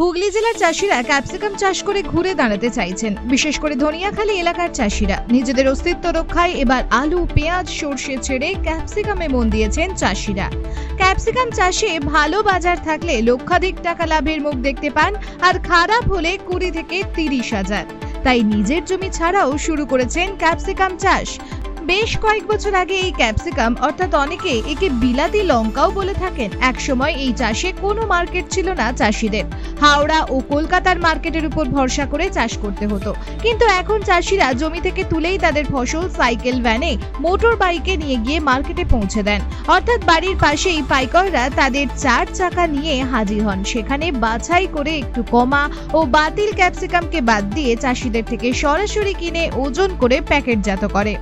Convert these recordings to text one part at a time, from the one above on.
হুগলি জেলার চাষিরা ক্যাপসিকাম চাষ করে ঘুরে দাঁড়াতে চাইছেন। বিশেষ করে ধনিয়াখালী এলাকার চাষিরা। নিজেদের অস্তিত্ব রক্ষায় এবার আলু, পেঁয়াজ, সর্ষে ছেড়ে ক্যাপসিকামে মন দিয়েছেন চাষিরা। ক্যাপসিকাম চাষে ভালো বাজার থাকলে লক্ষাধিক টাকা লাভের মুখ দেখতে পান আর খারাপ হলে কুড়ি থেকে তিরিশ হাজার। তাই নিজের জমি ছাড়াও শুরু করেছেন ক্যাপসিকাম চাষ। বেশ কয়েক বছর আগে এই ক্যাপসিকাম, অর্থাৎ অনেকে একে বিলাতি লঙ্কাও বলে থাকেন। একসময় এই চাষে কোনো মার্কেট ছিল না চাষিদের। হাওড়া ও কলকাতার মার্কেটের উপর ভরসা করে চাষ করতে হতো। কিন্তু এখন চাষিরা জমি থেকে তুলেই তাদের ফসল সাইকেল ভ্যানে, মোটর বাইকে নিয়ে গিয়ে মার্কেটে পৌঁছে দেন। অর্থাৎ বাড়ির পাশেই পাইকাররা তাদের চার চাকা নিয়ে হাজির হন। সেখানে বাছাই করে একটু কমা ও বাতিল ক্যাপসিকামকে বাদ দিয়ে চাষিদের থেকে সরাসরি কিনে ওজন করে প্যাকেটজাত করে।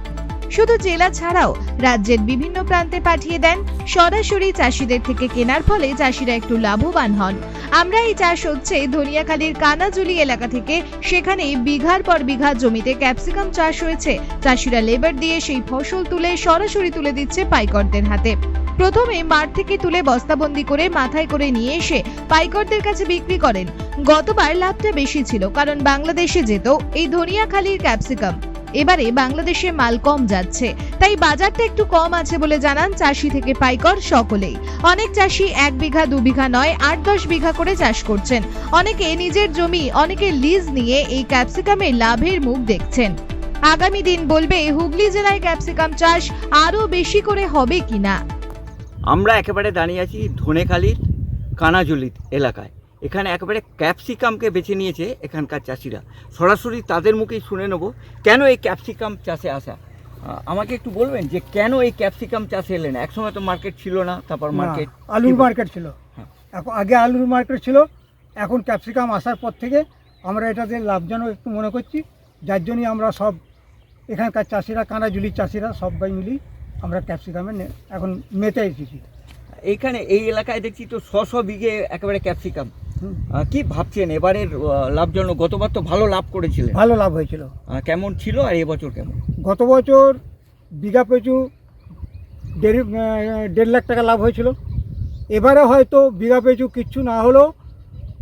শুধু জেলা ছাড়াও রাজ্যের বিভিন্ন প্রান্তে পাঠিয়ে দেন। সরাসরি চাষিদের থেকে কেনার ফলে চাষিরা একটু লাভবান হন। আমরা এই চাষ হচ্ছে ধনিয়াখালীর কানাজুলি এলাকা থেকে। সেখানে বিঘার পর বিঘা জমিতে ক্যাপসিকাম চাষ হয়েছে। চাষিরা লেবার দিয়ে সেই ফসল তুলে সরাসরি তুলে দিচ্ছে পাইকরদের হাতে। প্রথমে মাঠ থেকে তুলে বস্তাবন্দি করে মাথায় করে নিয়ে এসে পাইকরদের কাছে বিক্রি করেন। গতবার লাভটা বেশি ছিল, কারণ বাংলাদেশে যেত এই ধনিয়াখালীর ক্যাপসিকাম। এবারে বাংলাদেশে মাল কম যাচ্ছে, তাই বাজারটা একটু কম আছে বলে জানান চাষি থেকে পাইকর সকলেই। অনেক চাষি এক বিঘা, দু বিঘা নয়, আট, দশ বিঘা করে চাষ করছেন। অনেকে নিজের জমি, অনেকে লিজ নিয়ে এই ক্যাপসিকামের লাভের মুখ দেখছেন। আগামী দিন বলবে, হুগলি জেলায় ক্যাপসিকাম চাষ আরও বেশি করে হবে কিনা? আমরা একেবারে দাঁড়িয়ে আছি ধনেখালির কানাজুলি এলাকায়। এখানে একেবারে ক্যাপসিকামকে বেছে নিয়েছে এখানকার চাষিরা। সরাসরি তাদের মুখেই শুনে নেব কেন এই ক্যাপসিকাম চাষে আসা? আমাকে একটু বলবেন যে কেন এই ক্যাপসিকাম চাষে এলেন? একসময় তো মার্কেট ছিল না তারপর মার্কেট আলুর মার্কেট ছিল। হ্যাঁ। এখন আগে আলুর মার্কেট ছিল এখন ক্যাপসিকাম আসার পর থেকে আমরা এটাতে লাভজনক একটু মনে করছি। যার জন্যই আমরা সব এখানকার চাষিরা কানাজুলির চাষিরা সবাই মিলি আমরা ক্যাপসিকামে এখন মেতে এসেছি। এইখানে এই এলাকায় দেখছি তো শ বিঘে একেবারে ক্যাপসিকাম। কি ভাবছেন? এবারের লাভজনক গতবার তো ভালো লাভ করেছিলেন। ভালো লাভ হয়েছিল। কেমন ছিল আর এবছর কেমন? গত বছর বিঘা পিছু দেড় দেড় লাখ টাকা লাভ হয়েছিল। এবারে হয়তো বিঘা পিছু কিচ্ছু না হলেও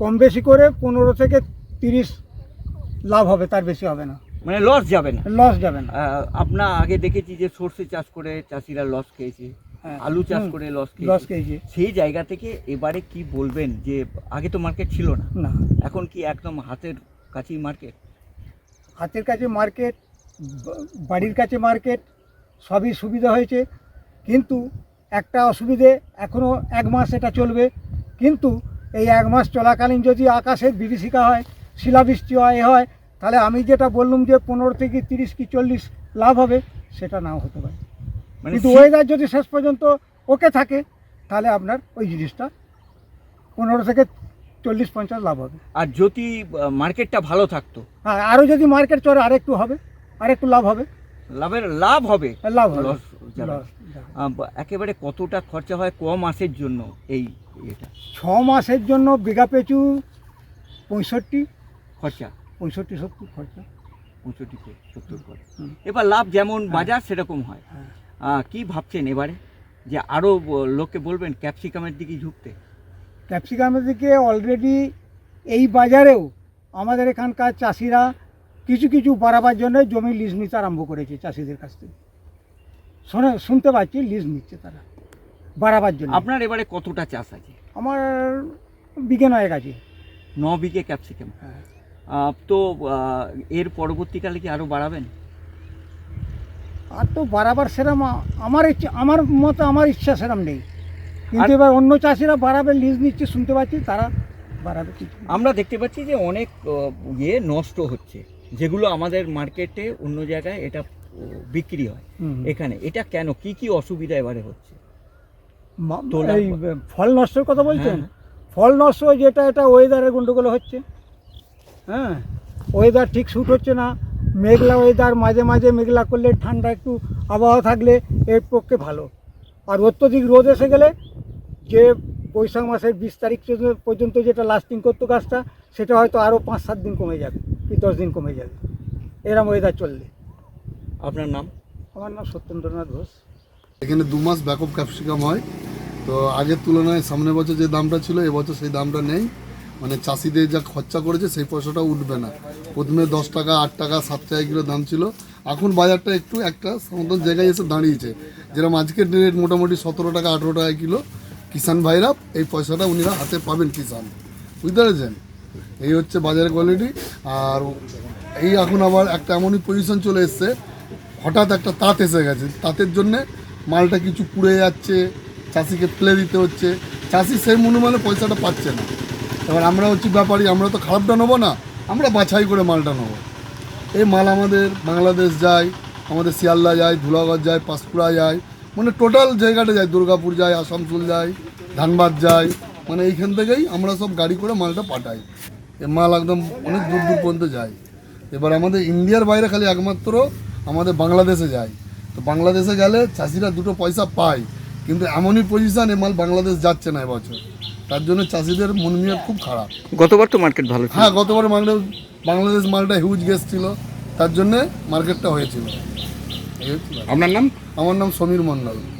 কম বেশি করে পনেরো থেকে তিরিশ লাভ হবে তার বেশি হবে না। মানে লস যাবে না। লস যাবে না। আপনার আগে দেখেছি যে সর্ষে চাষ করে চাষিরা লস খেয়েছে। আলু চাষ করে লস লস খেয়েছে। সেই জায়গা থেকে এবারে কি বলবেন যে আগে তো মার্কেট ছিল না? না। এখন কি একদম হাতের কাছেই মার্কেট হাতের কাছে মার্কেট বাড়ির কাছে মার্কেট সবই সুবিধা হয়েছে। কিন্তু একটা অসুবিধে এখনও এক মাস এটা চলবে। কিন্তু এই এক মাস চলাকালীন যদি আকাশের বিভীষিকা হয় শিলাবৃষ্টি হয় এ হয় তাহলে আমি যেটা বললুম যে পনেরো থেকে তিরিশ কি চল্লিশ লাভ হবে সেটা নাও হতে পারে। কিন্তু শীত- ওয়েদার যদি শেষ পর্যন্ত ওকে থাকে তাহলে আপনার ওই জিনিসটা পনেরো থেকে চল্লিশ পঞ্চাশ লাভ হবে। আর যদি মার্কেটটা ভালো থাকতো? হ্যাঁ আরও যদি মার্কেট চলে আরেকটু হবে আরেকটু লাভ হবে। লাভের লাভ হবে? লাভ হবে। লস একেবারে কতটা খরচা হয় ক মাসের জন্য এই এটা? ছ মাসের জন্য বিঘা পেঁচু পঁয়ষট্টি। খরচা? পঁয়ষট্টি সত্তর খরচা। পঁয়ষট্টি সত্তর হুম। এবার লাভ যেমন হ্যাঁ। বাজার সেরকম হয়। হ্যাঁ। কি ভাবছেন এবারে? যে আরও লোককে বলবেন ক্যাপসিকামের দিকে ঝুঁকতে। ক্যাপসিকামের দিকে অলরেডি এই বাজারেও আমাদের এখানকার চাষিরা কিছু কিছু বাড়াবার জন্য জমি লিজ নিতে আরম্ভ করেছে চাষিদের কাছ থেকে। শোনে শুনতে পাচ্ছি লিজ নিচ্ছে তারা বাড়াবার জন্য। আপনার এবারে কতটা চাষ আছে? আমার বিঘে নয় আছে। ন বিঘে ক্যাপসিকাম। হ্যাঁ। তো এর পরবর্তীকালে কি আরও বাড়াবেন? আর তো বাড়াবার সেরম আমার ইচ্ছা আমার মতো আমার ইচ্ছা সেরম নেই। কিন্তু এবার অন্য চাষিরা বাড়াবে লিজ নিচ্ছে শুনতে পাচ্ছি তারা বাড়াবে আমরা দেখতে পাচ্ছি যে অনেক ইয়ে নষ্ট হচ্ছে। যেগুলো আমাদের মার্কেটে অন্য জায়গায় এটা বিক্রি হয়। এখানে এটা কেন? কি কি অসুবিধা এবারে হচ্ছে? এই ফল নষ্টের কথা বলছেন? হ্যাঁ। ফল নষ্ট যেটা এটা ওয়েদারের গন্ডগোল হচ্ছে। হ্যাঁ? ওয়েদার ঠিক শ্যুট হচ্ছে না। মেঘলা ওয়েদার মাঝে মাঝে মেঘলা করলে ঠান্ডা একটু আবহাওয়া থাকলে এর পক্ষে ভালো। আর অত্যধিক রোদ এসে গেলে যে বৈশাখ মাসের বিশ তারিখ পর্যন্ত- যেটা লাস্টিং করতো গাছটা সেটা হয়তো আরও পাঁচ সাত দিন কমে যাবে কি দশ দিন কমে যাবে। এরম ওয়েদার চললে। আপনার নাম? আমার নাম সত্যেন্দ্রনাথ ঘোষ। এখানে দু মাস ব্যাকআপ ক্যাপসিকাম হয়। তো আগের তুলনায় সামনের বছর যে দামটা ছিল এবছর সেই দামটা নেই। মানে চাষিদের যা খরচা করেছে সেই পয়সাটা উঠবে না। প্রথমে দশ টাকা, আট টাকা, সাত টাকা কিলো দাম ছিল। এখন বাজারটা একটু একটা মতন জায়গায় এসে দাঁড়িয়েছে। যেরকম আজকের রেট মোটামুটি সতেরো টাকা, আঠেরো টাকা কিলো। কিষান ভাইরা এই পয়সাটা উনিরা হাতে পাবেন কিষান বুঝতে পেরেছেন? এই হচ্ছে বাজারের কোয়ালিটি আর এই এখন আবার একটা এমনই পজিশন চলে এসছে। হঠাৎ একটা তাঁত এসে গেছে। তাঁতের জন্যে মালটা কিছু পুড়ে যাচ্ছে, চাষিকে ফেলে দিতে হচ্ছে। চাষি সেই মনুমানে পয়সাটা পাচ্ছে না। এবার আমরা হচ্ছি ব্যাপারী, আমরা তো খারাপটা নেব না, আমরা বাছাই করে মালটা নেব। এই মাল আমাদের বাংলাদেশ যায়, আমাদের শিয়ালদা যায়, ধুলাগড় যায়, পাঁশকুড়া যায় মানে টোটাল জায়গাটা যায়, দুর্গাপুর যায়, আসানসোল যায়, ধানবাদ যায় মানে এইখান থেকেই আমরা সব গাড়ি করে মালটা পাঠাই। এ মাল একদম অনেক দূর দূর পর্যন্ত যায়। এবার আমাদের ইন্ডিয়ার বাইরে খালি একমাত্র আমাদের বাংলাদেশে যায়। তো বাংলাদেশে গেলে চাষিরা দুটো পয়সা পায়, কিন্তু এমনই পজিশন এ মাল বাংলাদেশ যাচ্ছে না এবছর। তার জন্য চাষিদের মন নিয়ে খুব খারাপ। গতবার তো মার্কেট ভালো হ্যাঁ গতবার মার্কেট বাংলাদেশ মালটা হিউজ গ্যাস ছিল তার জন্যে মার্কেটটা হয়েছিল। আপনার নাম? আমার নাম সমীর মণ্ডল।